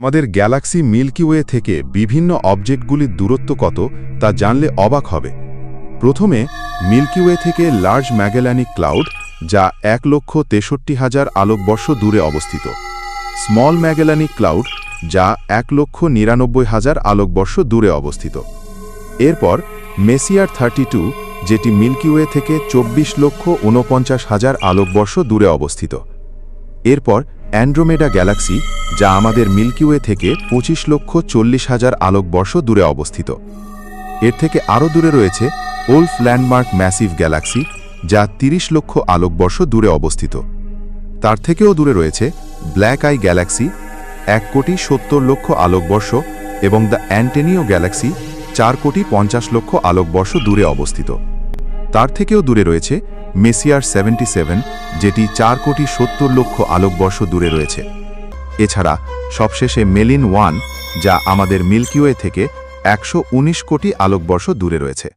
আমাদের Galaxy milky Way থেকে বিভিন্ন অবজেক্টগুলির দূরত্ব কত তা জানলে অবাক হবে। প্রথমে মিল্কি ওয়ে থেকে লার্জ ম্যাগেলানিক ক্লাউড, যা এক লক্ষ তেষট্টি হাজার আলোকবর্ষ দূরে অবস্থিত। স্মল ম্যাগেলানিক ক্লাউড, যা এক লক্ষ নিরানব্বই হাজার আলোকবর্ষ দূরে অবস্থিত। এরপর মেসিয়ার থার্টি টু, যেটি মিল্কি ওয়ে থেকে চব্বিশ লক্ষ ঊনপঞ্চাশ হাজার আলোকবর্ষ দূরে অবস্থিত। এরপর অ্যান্ড্রোমেডা গ্যালাক্সি, যা আমাদের মিল্কিওয়ে থেকে পঁচিশ লক্ষ চল্লিশ হাজার আলোকবর্ষ দূরে অবস্থিত। এর থেকে আরও দূরে রয়েছে ওল্ফ ল্যান্ডমার্ক ম্যাসিভ গ্যালাক্সি, যা ৩০ লক্ষ আলোকবর্ষ দূরে অবস্থিত। তার থেকেও দূরে রয়েছে ব্ল্যাক আই গ্যালাক্সি, এক কোটি সত্তর লক্ষ আলোকবর্ষ এবং দ্য অ্যান্টেনিও গ্যালাক্সি, চার কোটি পঞ্চাশ লক্ষ আলোকবর্ষ দূরে অবস্থিত। তার থেকেও দূরে রয়েছে মেসিয়ার সেভেন্টি সেভেন, যেটি চার কোটি সত্তর লক্ষ আলোকবর্ষ দূরে রয়েছে। এছাড়া সবশেষে মেলিন ওয়ান, যা আমাদের মিল্কিওয়ে থেকে একশো উনিশ কোটি আলোকবর্ষ দূরে রয়েছে।